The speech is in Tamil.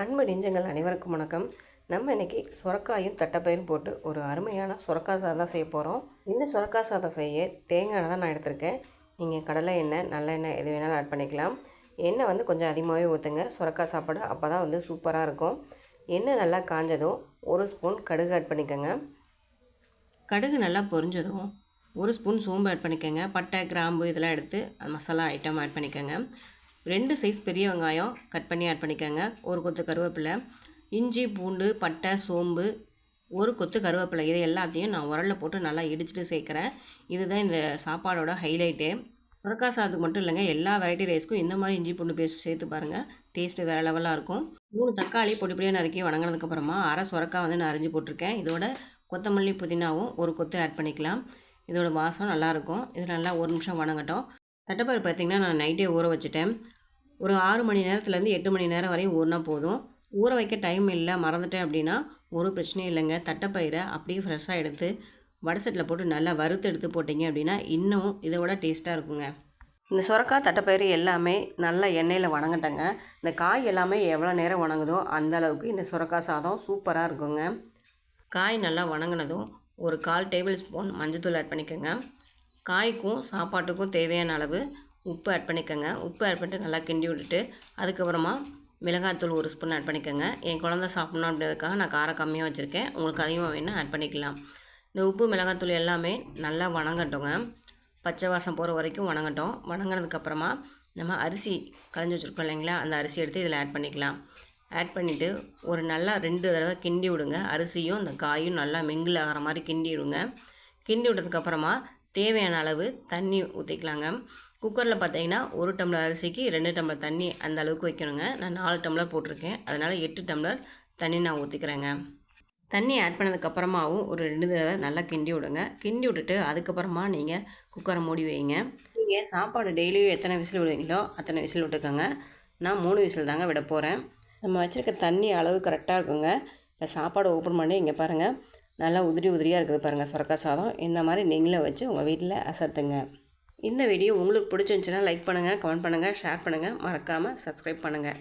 அன்பு நெஞ்சங்கள் அனைவருக்கும் வணக்கம். நம்ம இன்றைக்கி சுரக்காயும் தட்டைப்பயிரும் போட்டு ஒரு அருமையான சுரக்காய் சாதம் செய்ய போகிறோம் இந்த சுரக்காய் சாதம் செய்ய தேங்காய் எண்ணெய் தான் நான் எடுத்திருக்கேன். நீங்கள் கடலை எண்ணெய் நல்லெண்ணெய் எது வேணாலும் ஆட் பண்ணிக்கலாம். எண்ணெய் வந்து கொஞ்சம் அதிகமாகவே ஊற்றுங்க சுரக்காய் சாப்பாடு அப்போ தான் வந்து சூப்பராக இருக்கும். எண்ணெய் நல்லா காஞ்சதும் ஒரு ஸ்பூன் கடுகு ஆட் பண்ணிக்கோங்க. கடுகு நல்லா பொரிஞ்சதும் ஒரு ஸ்பூன் சோம்பு ஆட் பண்ணிக்கோங்க. பட்டை கிராம்பு இதெல்லாம் எடுத்து மசாலா ஐட்டம் ஆட் பண்ணிக்கோங்க. ரெண்டு சைஸ் பெரிய வெங்காயம் கட் பண்ணி ஆட் பண்ணிக்கோங்க. ஒரு கொத்து கருவேப்பிலை இஞ்சி பூண்டு பட்டை சோம்பு ஒரு கொத்து கருவேப்பிலை. இது எல்லாத்தையும் நான் உரலில் போட்டு நல்லா இடிச்சிட்டு சேர்க்குறேன். இதுதான் இந்த சாப்பாடோட ஹைலைட்டே சுரக்கா சாதத்துக்கு மட்டும் இல்லைங்க எல்லா வெரைட்டி ரைஸ்க்கும் இந்த மாதிரி இஞ்சி பூண்டு பேஸ்ட் சேர்த்து பாருங்கள் டேஸ்ட்டு வேறு லெவலாக இருக்கும். மூணு தக்காளி பொடி பொடியாக நறுக்கி வணங்கினதுக்கப்புறமா அரை சுரக்கா வந்து நான் அரிஞ்சு போட்டிருக்கேன். இதோட கொத்தமல்லி புதினாவும் ஒரு கொத்து ஆட் பண்ணிக்கலாம். இதோட வாசம் நல்லாயிருக்கும் இது நல்லா ஒரு நிமிஷம் வணங்கட்டும். தட்டைப்பயிறு பார்த்திங்கன்னா நான் நைட்டே ஊற வச்சுட்டேன். ஒரு ஆறு மணி நேரத்துலேருந்து எட்டு மணி நேரம் வரையும் ஊறினா போதும். ஊற வைக்க டைம் இல்லை மறந்துட்டேன் அப்படின்னா ஒரு பிரச்சனையும் இல்லைங்க. தட்டைப்பயிரை அப்படியே ஃப்ரெஷ்ஷாக எடுத்து வடசட்டில் போட்டு நல்லா வறுத்து எடுத்து போட்டிங்க அப்படின்னா இன்னும் இதை விட டேஸ்ட்டாக இருக்குங்க. இந்த சுரக்காய் தட்டைப்பயிறு எல்லாமே நல்லா எண்ணெயில் வணங்கட்டங்க. இந்த காய் எல்லாமே எவ்வளோ நேரம் வணங்குதோ அந்த அளவுக்கு இந்த சுரக்காய் சாதம் சூப்பராக இருக்குங்க. காய் நல்லா வணங்கினதும் ஒரு கால் டேபிள் ஸ்பூன் மஞ்சத்தூள் ஆட் பண்ணிக்கோங்க. காய்க்கும் சாப்பாட்டுக்கும் தேவையான அளவு உப்பு ஆட் பண்ணிக்கோங்க. உப்பு ஆட் பண்ணிட்டு நல்லா கிண்டி விட்டுட்டு அதுக்கப்புறமா மிளகாத்தூள் ஒரு ஸ்பூன் ஆட் பண்ணிக்கோங்க. என் குழந்த சாப்பிட்ணும் அப்படின்றதுக்காக நான் காரம் கம்மியாக வச்சுருக்கேன். உங்களுக்கு அதிகமாக வேணால் ஆட் பண்ணிக்கலாம். இந்த உப்பு மிளகாத்தூள் எல்லாமே நல்லா வணங்கட்டோங்க. பச்சை வாசம் போகிற வரைக்கும் வணங்கட்டும். வணங்கினதுக்கப்புறமா நம்ம அரிசி களைஞ்சி வச்சுருக்கோம் இல்லைங்களா? அந்த அரிசி எடுத்து இதில் ஆட் பண்ணிக்கலாம். ஆட் பண்ணிவிட்டு ஒரு நல்லா ரெண்டு தடவை கிண்டி விடுங்க. அரிசியும் அந்த காயும் நல்லா மிங்கில் ஆகிற மாதிரி கிண்டி விடுங்க. கிண்டி விட்டதுக்கப்புறமா தேவையான அளவு தண்ணி ஊற்றிக்கலாங்க குக்கரில் பார்த்தீங்கன்னா ஒரு டம்ளர் அரிசிக்கு ரெண்டு டம்ளர் தண்ணி அந்த அளவுக்கு வைக்கணுங்க. நான் நாலு டம்ளர் போட்டிருக்கேன். அதனால் எட்டு டம்ளர் தண்ணி நான் ஊற்றிக்கிறேங்க தண்ணி ஆட் பண்ணதுக்கப்புறமாவும் ஒரு ரெண்டு தடவை நல்லா கிண்டி விடுங்க. கிண்டி விட்டுட்டு அதுக்கப்புறமா நீங்கள் குக்கரை மூடி வைங்க. நீங்கள் சாப்பாடு டெய்லியும் எத்தனை விசில் விடுவீங்களோ அத்தனை விசில் விட்டுக்கோங்க. நான் மூணு விசில் தாங்க விட போகிறேன் நம்ம வச்சுருக்க தண்ணி அளவு கரெக்டாக இருக்குங்க. இப்போ சாப்பாடு ஓப்பன் பண்ணி இங்கே பாருங்கள் நல்லா உதிரி உதிரியாக இருக்குது பாருங்கள் சுரக்கா சாதம். இந்த மாதிரி நீங்களும் வச்சு உங்கள் வீட்டில் அசத்துங்க. இந்த வீடியோ உங்களுக்கு பிடிச்சிருந்துச்சின்னா லைக் பண்ணுங்கள் கமெண்ட் பண்ணுங்கள் ஷேர் பண்ணுங்கள் மறக்காமல் சப்ஸ்கிரைப் பண்ணுங்கள்